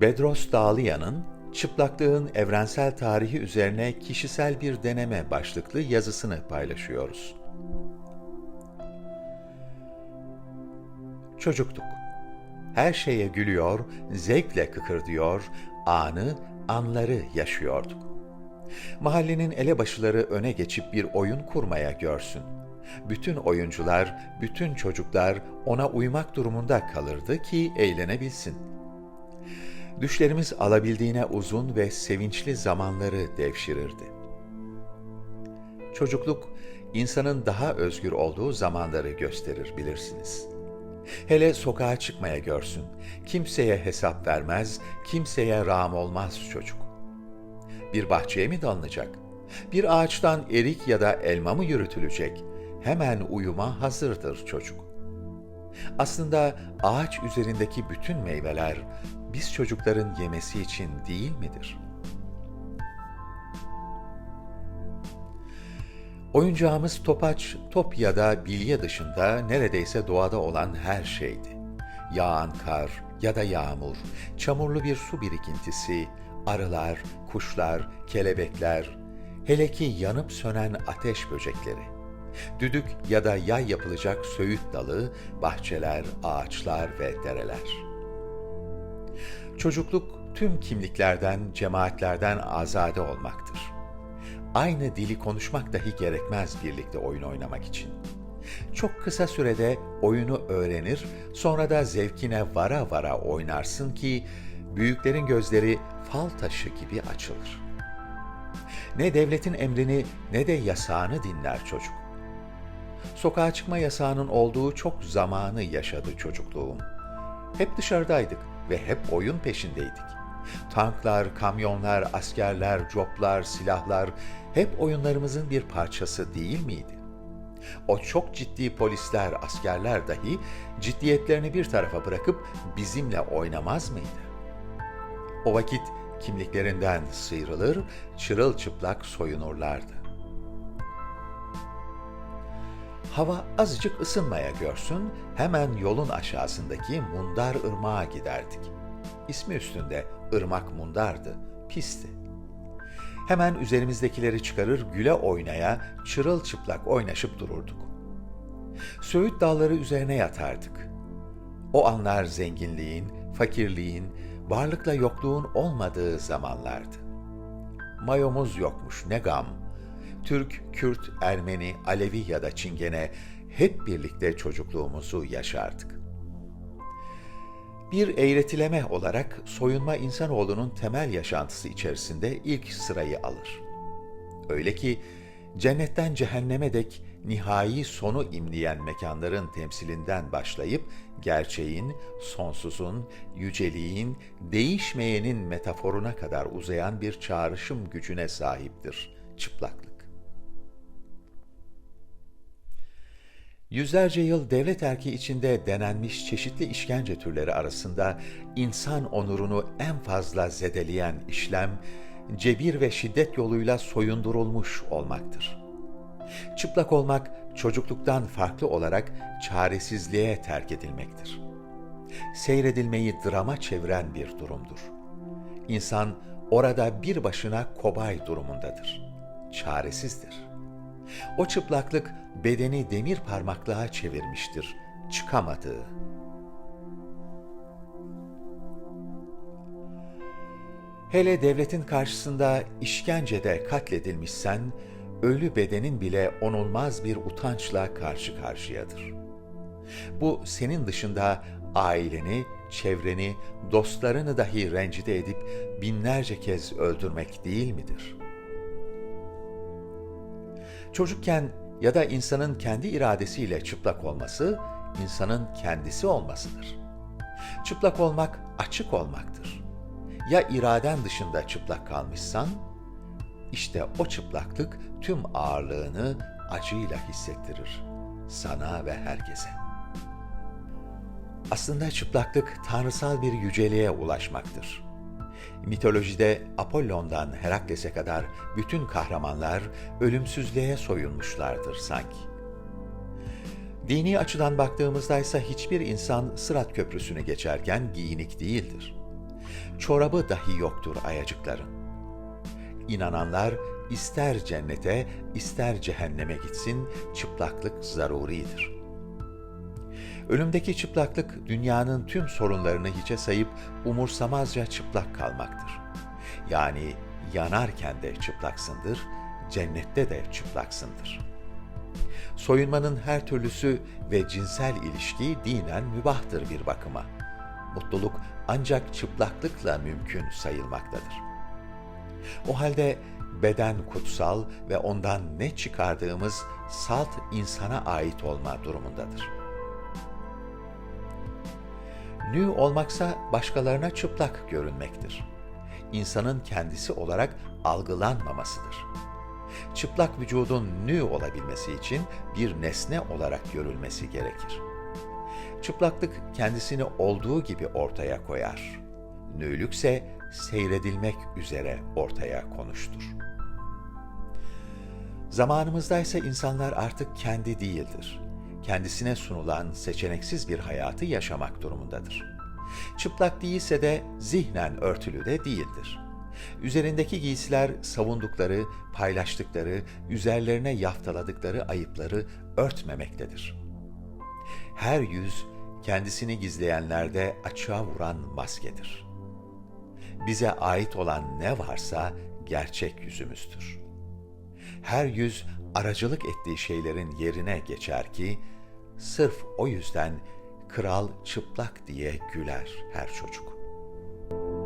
Bedros Dağlıyan'ın Çıplaklığın Evrensel Tarihi Üzerine Kişisel Bir Deneme başlıklı yazısını paylaşıyoruz. Çocukluk. Her şeye gülüyor, zevkle kıkırdıyor, anı, anları yaşıyorduk. Mahallenin elebaşıları öne geçip bir oyun kurmaya görsün. Bütün oyuncular, bütün çocuklar ona uymak durumunda kalırdı ki eğlenebilsin. Düşlerimiz alabildiğine uzun ve sevinçli zamanları devşirirdi. Çocukluk, insanın daha özgür olduğu zamanları gösterir bilirsiniz.'' Hele sokağa çıkmaya görsün. Kimseye hesap vermez, kimseye rağm olmaz çocuk. Bir bahçeye mi dalınacak? Bir ağaçtan erik ya da elma mı yürütülecek? Hemen uyuma hazırdır çocuk. Aslında ağaç üzerindeki bütün meyveler biz çocukların yemesi için değil midir?'' Oyuncağımız topaç, top ya da bilye dışında neredeyse doğada olan her şeydi. Yağan kar ya da yağmur, çamurlu bir su birikintisi, arılar, kuşlar, kelebekler, hele ki yanıp sönen ateş böcekleri. Düdük ya da yay yapılacak söğüt dalı, bahçeler, ağaçlar ve dereler. Çocukluk tüm kimliklerden, cemaatlerden azade olmaktır.'' aynı dili konuşmak dahi gerekmez birlikte oyun oynamak için. Çok kısa sürede oyunu öğrenir, sonra da zevkine vara vara oynarsın ki büyüklerin gözleri fal taşı gibi açılır. Ne devletin emrini ne de yasağını dinler çocuk. Sokağa çıkma yasağının olduğu çok zamanı yaşadı çocukluğum. Hep dışarıdaydık ve hep oyun peşindeydik. Tanklar, kamyonlar, askerler, coplar, silahlar hep oyunlarımızın bir parçası değil miydi? O çok ciddi polisler, askerler dahi ciddiyetlerini bir tarafa bırakıp bizimle oynamaz mıydı? O vakit kimliklerinden sıyrılır, çırılçıplak soyunurlardı. Hava azıcık ısınmaya görsün, hemen yolun aşağısındaki Mundar Irmağa giderdik. İsmi üstünde ırmak mundardı, pisti. Hemen üzerimizdekileri çıkarır güle oynaya, çırılçıplak oynaşıp dururduk. Söğüt dalları üzerine yatardık. O anlar zenginliğin, fakirliğin, varlıkla yokluğun olmadığı zamanlardı. Mayomuz yokmuş ne gam. Türk, Kürt, Ermeni, Alevi ya da Çingene hep birlikte çocukluğumuzu yaşardık. Bir eğretileme olarak soyunma insanoğlunun temel yaşantısı içerisinde ilk sırayı alır. Öyle ki cennetten cehenneme dek nihai sonu imleyen mekanların temsilinden başlayıp gerçeğin, sonsuzun, yüceliğin, değişmeyenin metaforuna kadar uzayan bir çağrışım gücüne sahiptir çıplaklık. Yüzlerce yıl devlet erki içinde denenmiş çeşitli işkence türleri arasında insan onurunu en fazla zedeleyen işlem, cebir ve şiddet yoluyla soyundurulmuş olmaktır. Çıplak olmak, çocukluktan farklı olarak çaresizliğe terk edilmektir. Seyredilmeyi drama çeviren bir durumdur. İnsan orada bir başına kobay durumundadır. Çaresizdir.'' O çıplaklık bedeni demir parmaklığa çevirmiştir, çıkamadığı. Hele devletin karşısında işkencede katledilmişsen, ölü bedenin bile onulmaz bir utançla karşı karşıyadır. Bu senin dışında aileni, çevreni, dostlarını dahi rencide edip binlerce kez öldürmek değil midir?'' Çocukken ya da insanın kendi iradesiyle çıplak olması, insanın kendisi olmasıdır. Çıplak olmak açık olmaktır. Ya iraden dışında çıplak kalmışsan, işte o çıplaklık tüm ağırlığını acıyla hissettirir sana ve herkese. Aslında çıplaklık tanrısal bir yüceliğe ulaşmaktır mitolojide Apollon'dan Herakles'e kadar bütün kahramanlar ölümsüzlüğe soyunmuşlardır sanki. Dini açıdan baktığımızda ise hiçbir insan Sırat Köprüsü'nü geçerken giyinik değildir. Çorabı dahi yoktur ayacıkların. İnananlar ister cennete, ister cehenneme gitsin, çıplaklık zaruridir. Ölümdeki çıplaklık dünyanın tüm sorunlarını hiçe sayıp umursamazca çıplak kalmaktır. Yani yanarken de çıplaksındır, cennette de çıplaksındır. Soyunmanın her türlüsü ve cinsel ilişki dinen mübahtır bir bakıma. Mutluluk ancak çıplaklıkla mümkün sayılmaktadır. O halde beden kutsal ve ondan ne çıkardığımız salt insana ait olma durumundadır. Nü olmaksa başkalarına çıplak görünmektir. İnsanın kendisi olarak algılanmamasıdır. Çıplak vücudun nü olabilmesi için bir nesne olarak görülmesi gerekir. Çıplaklık kendisini olduğu gibi ortaya koyar. Nülükse seyredilmek üzere ortaya konuştur. Zamanımızda ise insanlar artık kendi değildir. Kendisine sunulan seçeneksiz bir hayatı yaşamak durumundadır. Çıplak değilse de zihnen örtülü de değildir. Üzerindeki giysiler savundukları, paylaştıkları, üzerlerine yaftaladıkları ayıpları örtmemektedir. Her yüz kendisini gizleyenlerde açığa vuran maskedir. Bize ait olan ne varsa gerçek yüzümüzdür. Her yüz aracılık ettiği şeylerin yerine geçer ki, sırf o yüzden kral çıplak diye güler her çocuk.''